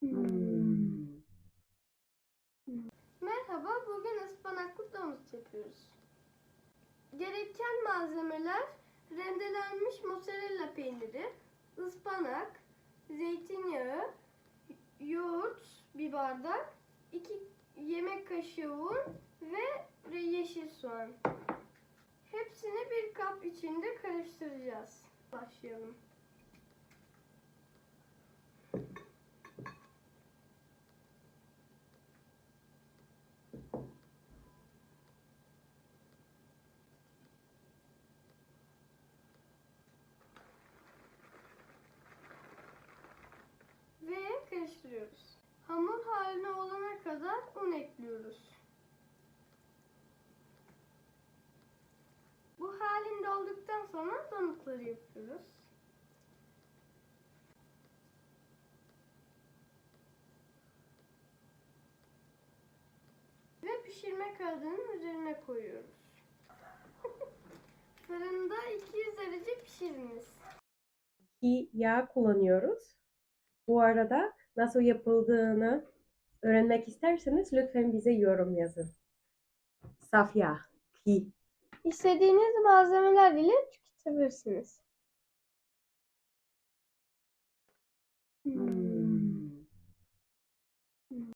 Hmm. Merhaba, bugün ıspanaklı tost yapıyoruz. Gereken malzemeler rendelenmiş mozzarella peyniri, ıspanak, zeytinyağı, yoğurt bir bardak, 2 yemek kaşığı un ve yeşil soğan. Hepsini bir kap içinde karıştıracağız. Başlayalım. Ve karıştırıyoruz. Hamur haline olana kadar un ekliyoruz. Bu halinde olduktan sonra donukları yapıyoruz. Ve pişirme kağıdının üzerine koyuyoruz. Fırında 200 derece pişiriniz. Yağ kullanıyoruz. Bu arada nasıl yapıldığını öğrenmek isterseniz lütfen bize yorum yazın. Saf yağ. Ki. İstediğiniz malzemeler ile tüketebilirsiniz. Hmm.